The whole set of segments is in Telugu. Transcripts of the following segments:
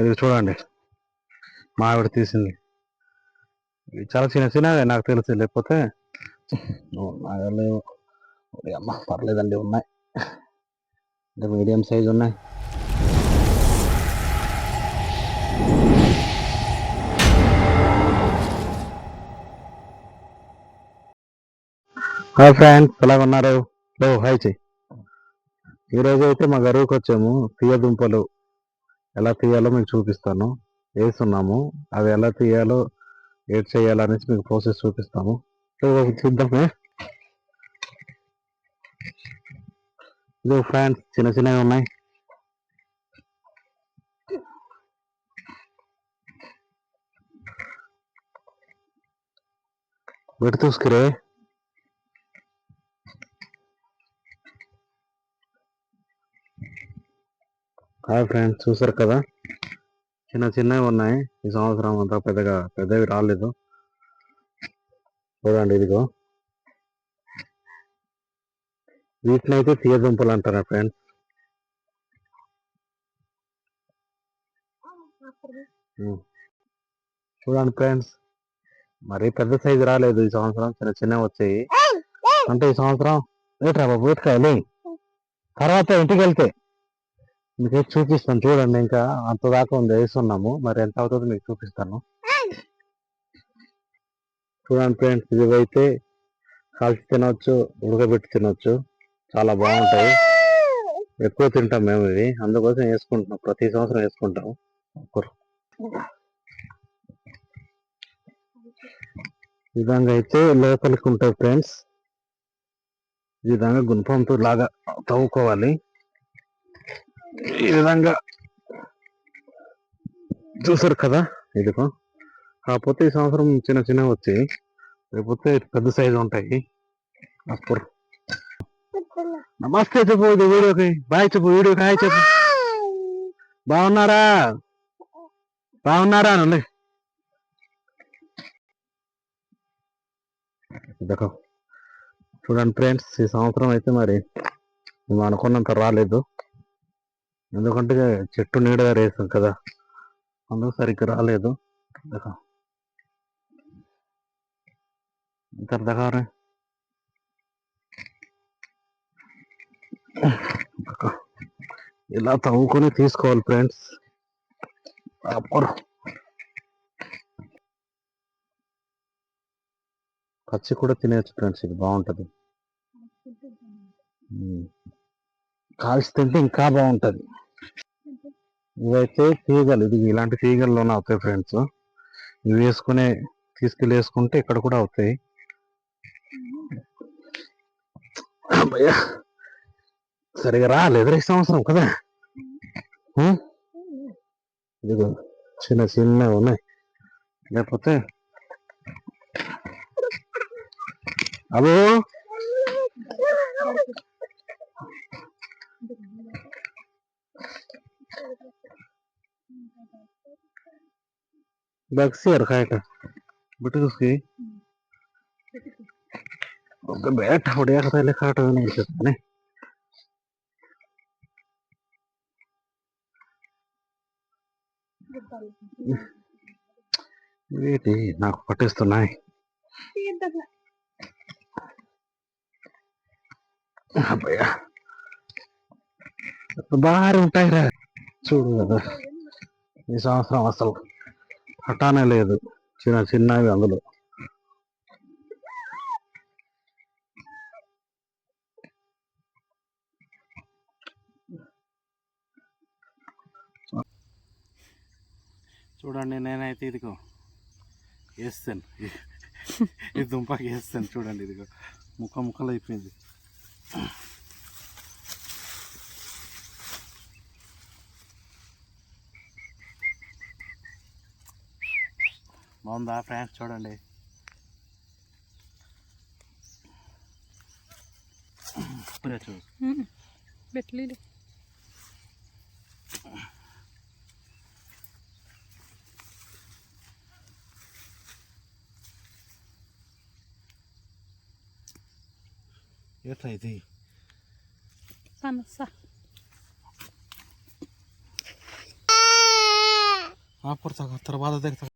ఇది చూడండి. మా ఆవిడ తీసింది. చాలా చిన్న చిన్నవి నాకు తెలుసు. లేకపోతే లేవు. అమ్మ పర్లేదండి ఉన్నాయి. అంటే మీడియం సైజ్ ఉన్నాయి. హాయ్ ఫ్రెండ్స్ ఎలా ఉన్నారు? హలో హాయ్ చెయ్యి ఈరోజు అయితే మా గరువుకి వచ్చాము తీయ దుంపలు ఎలా తీయాలో మీకు చూపిస్తాను. వేస్తున్నాము అవి ఎలా తీయాలో ఏడ్ చేయాలో అనేసి మీకు ప్రాసెస్ చూపిస్తాము. చూద్దామే ఇదో ఫ్రెండ్స్ చిన్న చిన్నవి ఉన్నాయి. పెట్టి హాయ్ ఫ్రెండ్స్ చూసారు కదా? చిన్న చిన్నవి ఉన్నాయి. ఈ సంవత్సరం అంతా పెద్దగా పెద్దవి రాలేదు. చూడండి ఇదిగో. వీటిని అయితే తీయ దుంపలు అంటారా ఫ్రెండ్స్? చూడండి ఫ్రెండ్స్ మరీ పెద్ద సైజు రాలేదు ఈ సంవత్సరం. చిన్న చిన్నవి వచ్చాయి. అంటే ఈ సంవత్సరం ఏట్రా బాబు ఏట్కాయలు తర్వాత ఇంటికి వెళ్తే. మీకు చూపిస్తాను చూడండి ఇంకా అంత దాకా ఉంది వేస్తున్నాము. మరి ఎంత అవుతుందో మీకు చూపిస్తాను. చూడండి ఫ్రెండ్స్ ఇవైతే కాల్చి తినవచ్చు ఉడకబెట్టి తినవచ్చు చాలా బాగుంటాయి. ఎక్కువ తింటాం మేము ఇవి. అందుకోసం వేసుకుంటున్నాం. ప్రతి సంవత్సరం వేసుకుంటాం. ఒక్కరు. ఈ విధంగా అయితే లోపలికి ఉంటాయి ఫ్రెండ్స్. ఈ విధంగా గుణపంతో లాగా తవ్వుకోవాలి. ఈ విధంగా చూసారు కదా ఇదిగో. కాకపోతే ఈ సంవత్సరం చిన్న చిన్న వచ్చాయి. లేకపోతే పెద్ద సైజు ఉంటాయి. అప్పుడు. నమస్తే చెప్పు ఇది వీడియోకి. బాయ్ చెప్పు వీడియోకి హాయ్ చెప్పు. బాగున్నారా? బాగున్నారా అనండి ఇదిగో. చూడండి ఫ్రెండ్స్ ఈ సంవత్సరం అయితే మరి మేము అనుకున్నంత రాలేదు. ఎందుకంటే చెట్టు నీడగా వేసాం కదా. అందుకు సరిగ్గా రాలేదు. ఇంత దగ్గర ఇలా తవ్వుకొని తీసుకోవాలి ఫ్రెండ్స్. అప్పుడు పచ్చి కూడా తినేయచ్చు ఫ్రెండ్స్ ఇది బాగుంటది. కాల్చి తింటే ఇంకా బాగుంటది. ఇవైతే తీగలు. ఇది ఇలాంటి తీగల్లోనే అవుతాయి ఫ్రెండ్స్ ఇవి వేసుకునే తీసుకెళ్ళి వేసుకుంటే ఇక్కడ కూడా అవుతాయి. అమ్మయ్య. సరిగా రాలేదు ఈ సంవత్సరం కదా? ఇదిగో చిన్న చిన్నవి ఉన్నాయి. లేకపోతే అదో बक्सी और खाए का बेटे उसकी ओके बैठ बढ़िया खाता ले खाट नहीं सकते ने ఏంటి నాకు పట్టిస్తున్నాయి అబ్బయ్యా బాగా ఉంటాయి రా చూడు కదా ఈ సంవత్సరం అసలు హఠానే లేదు. చిన్న చిన్నవి అందులో. చూడండి నేనైతే ఇదిగో వేస్తాను. ఈ దుంపకి వేస్తాను చూడండి ఇదిగో. ముక్క ముక్కలు అయిపోయింది బాగుందా ఫ్రెండ్స్ చూడండి. పెట్టలేదు ఎట్లా ఇది? పనస ఆపుతా తర్వాత దగ్గర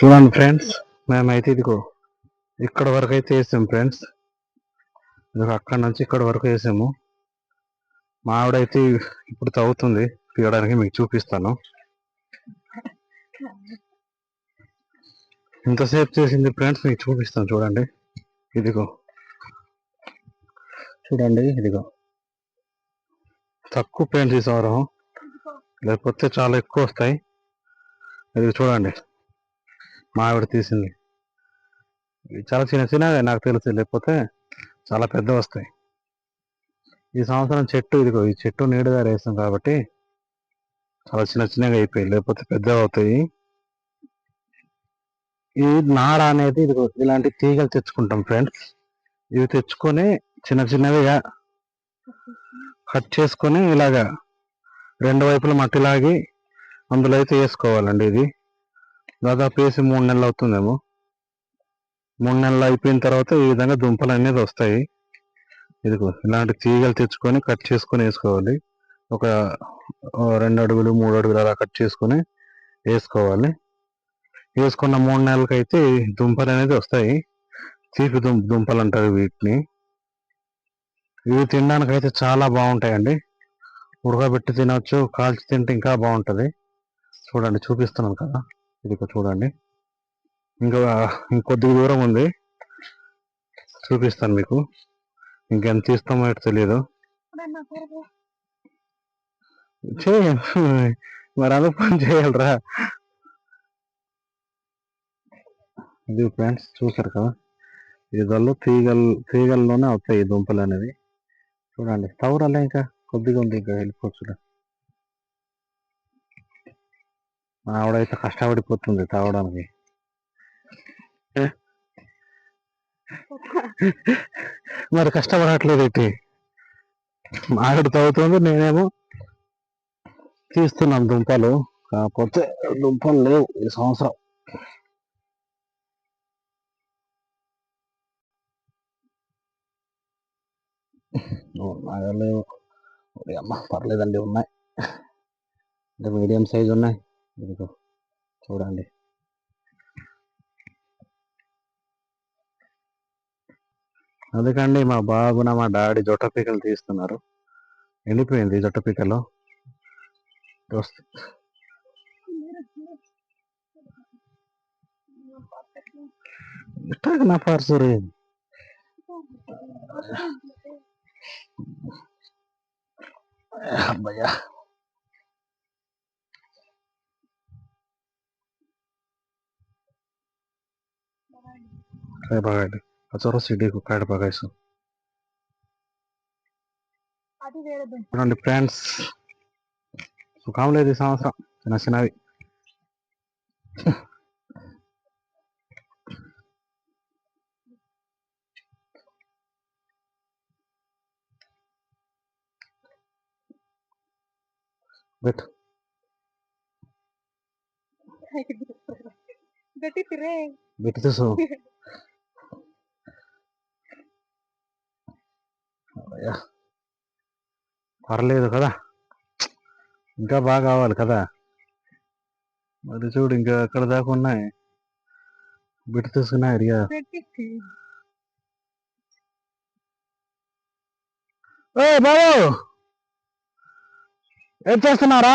చూడండి ఫ్రెండ్స్ మేమైతే ఇదిగో ఇక్కడ వరకు అయితే వేసాము ఫ్రెండ్స్. ఇదిగో అక్కడ నుంచి ఇక్కడ వరకు వేసాము. మా ఆవిడైతే ఇప్పుడు తవ్వుతుంది తీయడానికి మీకు చూపిస్తాను. ఇంతసేపు చేసింది ఫ్రెండ్స్ మీకు చూపిస్తాను చూడండి. ఇదిగో చూడండి ఇదిగో. తక్కువ ఫ్రెండ్స్ ఈ లేకపోతే చాలా ఎక్కువ వస్తాయి. ఇది చూడండి. మా ఆవిడ తీసింది. చాలా చిన్న చిన్నగా నాకు తెలుసు లేకపోతే చాలా పెద్ద వస్తాయి. ఈ సంవత్సరం చెట్టు ఇదిగో ఈ చెట్టు నీడగా వేసాం కాబట్టి చాలా చిన్న చిన్నగా అయిపోయి లేకపోతే పెద్దగా అవుతాయి. ఈ నాడ అనేది ఇదిగో ఇలాంటి తీగలు తెచ్చుకుంటాం ఫ్రెండ్స్. ఇవి తెచ్చుకొని చిన్న చిన్నవిగా కట్ చేసుకొని ఇలాగా రెండు వైపుల మట్టి లాగి అందులో అయితే వేసుకోవాలండి ఇది. దాదాపు వేసి మూడు నెలలు అవుతుందేమో. మూడు నెలలు అయిపోయిన తర్వాత ఈ విధంగా దుంపలు అనేది వస్తాయి. ఇదిగో ఇలాంటి తీగలు తెచ్చుకొని కట్ చేసుకొని వేసుకోవాలి. ఒక రెండు అడుగులు మూడు అడుగులు అలా కట్ చేసుకొని వేసుకోవాలి. వేసుకున్న మూడు నెలలకి అయితే దుంపలు అనేది వస్తాయి. తీపి దుంప దుంపలు అంటారు వీటిని. ఇవి తినడానికి అయితే చాలా బాగుంటాయండి. ఉడకబెట్టి తినవచ్చు కాల్చి తింటే ఇంకా బాగుంటుంది. చూడండి చూపిస్తున్నాను కదా. ఇది చూడండి. ఇంకా ఇంకొద్ది దూరం ఉంది. చూపిస్తాను మీకు. ఇంకెంత తీస్తామో ఏంటో తెలియదు మరి అదే పని చేయాలరా. ఇది ఫ్రెండ్స్ చూసారు కదా? ఇదల్లో తీగల్ తీగల్లోనే అవుతాయి దుంపలు అనేవి. చూడండి తవరాలే ఇంకా? కొద్దిగా ఉంది ఇంకా వెళ్ళిపోవచ్చు ఆవిడైతే కష్టపడిపోతుంది తాగడానికి. మరి కష్టపడట్లేదు ఏంటి? ఆవిడ తాగుతుంది నేనేమో తీస్తున్నాం దుంపలు. కాకపోతే దుంపలు లేవు ఈ సంవత్సరం. లేవు అమ్మ పర్లేదండి ఉన్నాయి. అంటే మీడియం సైజ్ ఉన్నాయి. ఇదిగో చూడండి. అందుకండి మా బాబున మా డాడీ జొట్ట పీకలు తీస్తున్నారు. ఎండిపోయింది జొట్ట పీకలు. నా పర్సు రే అబ్బయ్యా काय बघायला आता సిటీ కాడ బగాయిసు అది వేరే చూడండి ఫ్రెండ్స్ సుఖం లేదు ఈ సంవత్సరం చిన్న చిన్నవి బట్ గట్టి తిరే బిట్టి అయ్యా పర్లేదు కదా. ఇంకా బాగా కావాలి కదా. మరి చూడు ఇంకా అక్కడ దాకా ఉన్నాయి? బిట్టి తీసుకున్నాయి అడిగా ఏ బాబు! ఏం చేస్తున్నారా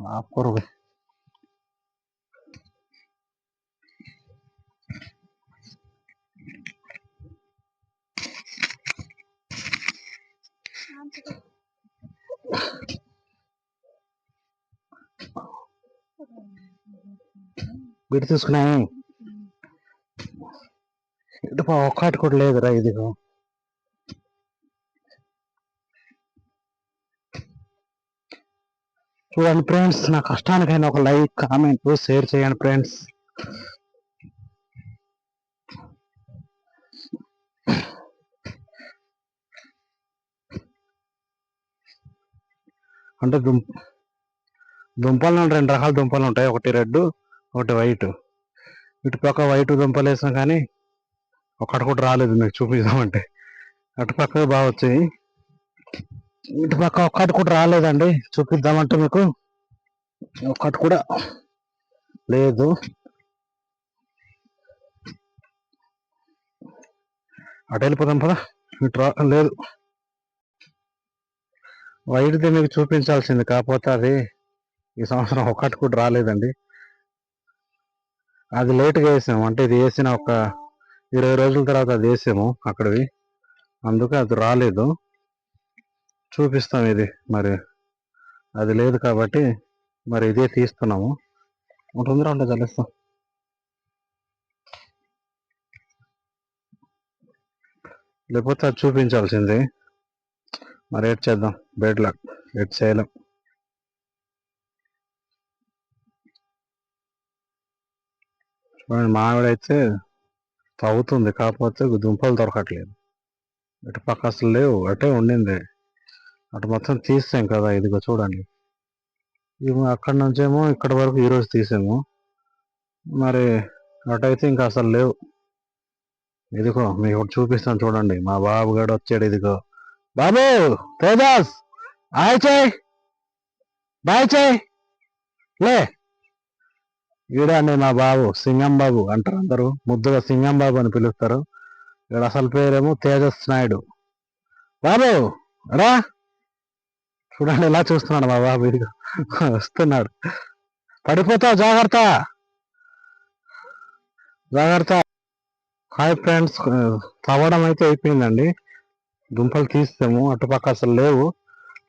माफ करो भाई బిడి తీసుకున్నాయి. ఇటు ఒక్కటి కూడా లేదురా ఇదిగో. చూడండి ఫ్రెండ్స్ నా కష్టానికైనా ఒక లైక్ కామెంట్ షేర్ చేయండి ఫ్రెండ్స్ అంటే దుంప దుంపలు రెండు రకాల దుంపలు ఉంటాయి. ఒకటి రెడ్ ఒకటి వైట్. ఇటు పక్క వైట్ దుంపలు వేసాం కానీ ఒకటి కూడా రాలేదు. మీకు చూపిద్దామంటే. అటు పక్క బాగా వచ్చాయి. ఇటు పక్క ఒక్కటి కూడా రాలేదండి. చూపిద్దామంటే మీకు. ఒక్కటి కూడా లేదు. అటు వెళ్ళిపోదాం పదా. ఇటు రా లేదు. వైట్ది మీకు చూపించాల్సింది కాకపోతే అది ఈ సంవత్సరం ఒక్కటి కూడా రాలేదండి. అది లేట్గా వేసాము. అంటే ఇది వేసిన ఒక ఇరవై రోజుల తర్వాత అది వేసాము అక్కడివి. అందుకే అది రాలేదు. చూపిస్తాం ఇది మరి. అది లేదు కాబట్టి మరి ఇదే తీస్తున్నాము. ఉంటుందిరా ఉంటుంది చల్లిస్తాం లేకపోతే అది చూపించాల్సింది. మరి ఎట్ చేద్దాం. బెడ్ లాక్ ఎట్ చేయలేం. చూడండి మామిడైతే తవ్వుతుంది. కాకపోతే దుంపలు దొరకట్లేదు. ఇటు పక్క అసలు లేవు. అటే ఉండింది. అటు మొత్తం తీసాం కదా ఇదిగో చూడండి. ఇవి అక్కడి నుంచేమో ఇక్కడ వరకు ఈరోజు తీసాము. మరి అటైతే ఇంకా అసలు లేవు. ఇదిగో మీకు ఒకటి చూపిస్తాను చూడండి. మా బాబు గడు వచ్చాడు ఇదిగో. బాబు తేజాస్ హాయ్ చేయి. బాయ్ చేయి. లే. ఈడండి మా బాబు సింగం బాబు అంటారు అందరూ. ముద్దుగా సింగం బాబు అని పిలుస్తారు. ఇక్కడ అసలు పేరేమో తేజస్ నాయుడు. బాబు రా. చూడండి ఎలా చూస్తున్నాడు మా బాబు ఇదిగో వస్తున్నాడు. పడిపోతావు జాగ్రత్త. జాగ్రత్త. హాయ్ ఫ్రెండ్స్ తవ్వడం అయితే అయిపోయిందండి. దుంపలు తీస్తాము అటుపక్క అసలు లేవు.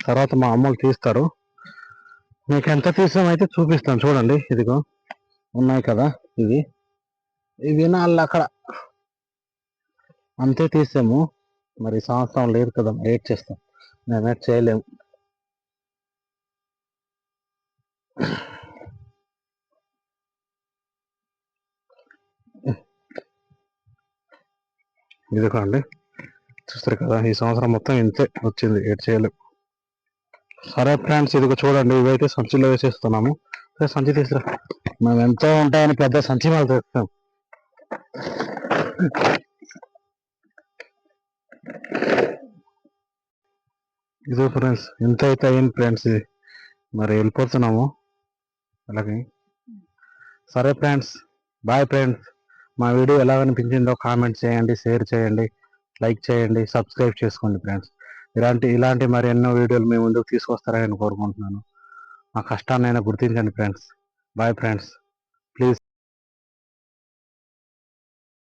తర్వాత మా అమ్మలు తీస్తారు. మీకు ఎంత తీసామైతే చూపిస్తాను చూడండి ఇదిగో. ఉన్నాయి కదా ఇవి. ఇవి నాళ్ళు అక్కడ. అంతే తీసాము. మరి సంవత్సరం లేదు కదా ఎయిట్ చేస్తాం. మేము ఎయిట్ చేయలేము. ఇదిగోండి. చూస్తారు కదా ఈ సంవత్సరం మొత్తం ఇంతే వచ్చింది ఏడు చేయలు సరే ఫ్రెండ్స్ ఇదిగో చూడండి ఇవైతే సంచిలో వేసేస్తున్నాము. సరే, సంచి తీసుకురా. మేము ఎంతో ఉంటాయని పెద్ద సంచి వాళ్ళు తెస్తాం. ఇదో ఫ్రెండ్స్ ఎంత అయితే అయింది ఫ్రెండ్స్ ఇది. మరి వెళ్ళిపోతున్నాము. అలాగే. సరే ఫ్రెండ్స్ బాయ్ ఫ్రెండ్స్. మా వీడియో ఎలా అనిపించిందో కామెంట్ చేయండి షేర్ చేయండి లైక్ చేయండి సబ్స్క్రైబ్ చేసుకోండి ఫ్రెండ్స్. ఇలాంటి ఇలాంటి మరి ఎన్నో వీడియోలు మీ ముందుకు తీసుకొస్తారని కోరుకుంటున్నాను. మా కష్టాన్ని అయినా గుర్తించండి ఫ్రెండ్స్. Bye friends